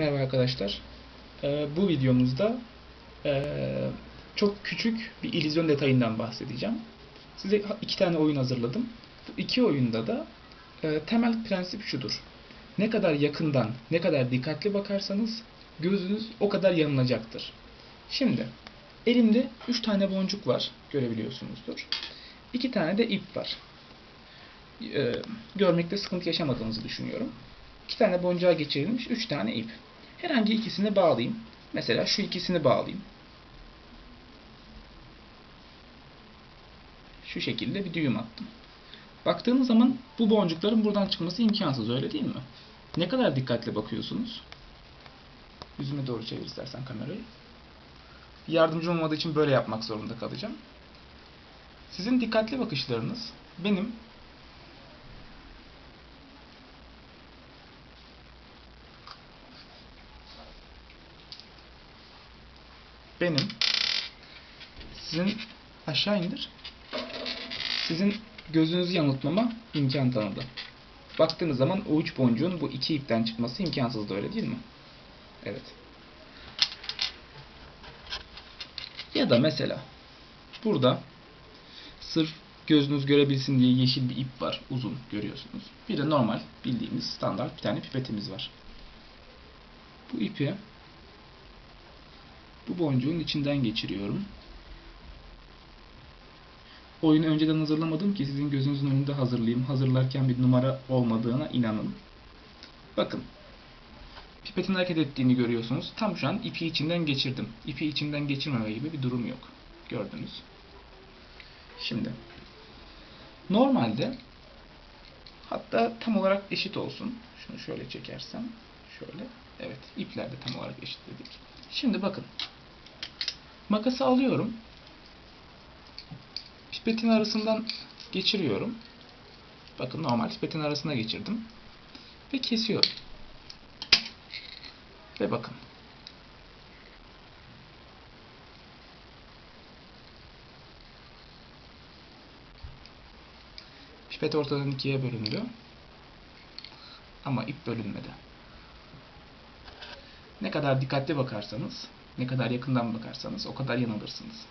Merhaba arkadaşlar. Ee, bu videomuzda ee, çok küçük bir illüzyon detayından bahsedeceğim. Size iki tane oyun hazırladım. Bu iki oyunda da ee, temel prensip şudur. Ne kadar yakından, ne kadar dikkatli bakarsanız gözünüz o kadar yanılacaktır. Şimdi elimde üç tane boncuk var, görebiliyorsunuzdur. İki tane de ip var. Ee, görmekte sıkıntı yaşamadığınızı düşünüyorum. İki tane boncuğa geçirilmiş üç tane ip. Herhangi ikisini bağlayayım. Mesela şu ikisini bağlayayım. Şu şekilde bir düğüm attım. Baktığınız zaman bu boncukların buradan çıkması imkansız öyle değil mi? Ne kadar dikkatli bakıyorsunuz? Yüzüme doğru çevir istersen kamerayı. Yardımcı olmadığı için böyle yapmak zorunda kalacağım. Sizin dikkatli bakışlarınız benim benim sizin aşağı indir. Sizin gözünüzü yanıltmama imkan tanıdı. Baktığınız zaman o üç boncuğun bu iki ipten çıkması imkansızdı öyle değil mi? Evet. Ya da mesela burada sırf gözünüz görebilsin diye yeşil bir ip var. Uzun görüyorsunuz. Bir de normal bildiğimiz standart bir tane pipetimiz var. Bu ipi bu boncuğun içinden geçiriyorum. Oyunu önceden hazırlamadım ki sizin gözünüzün önünde hazırlayayım. Hazırlarken bir numara olmadığına inanın. Bakın. Pipetin hareket ettiğini görüyorsunuz. Tam şu an ipi içinden geçirdim. İpi içinden geçirmeme gibi bir durum yok. Gördünüz. Şimdi. Normalde hatta tam olarak eşit olsun. Şunu şöyle çekersem. Şöyle. Evet. ipler de tam olarak eşitledik. Şimdi bakın. Makası alıyorum. Pipetin arasından geçiriyorum. Bakın normal pipetin arasına geçirdim. Ve kesiyorum. Ve bakın. Pipet ortadan ikiye bölündü. Ama ip bölünmedi. Ne kadar dikkatli bakarsanız, ne kadar yakından bakarsanız o kadar yanılırsınız.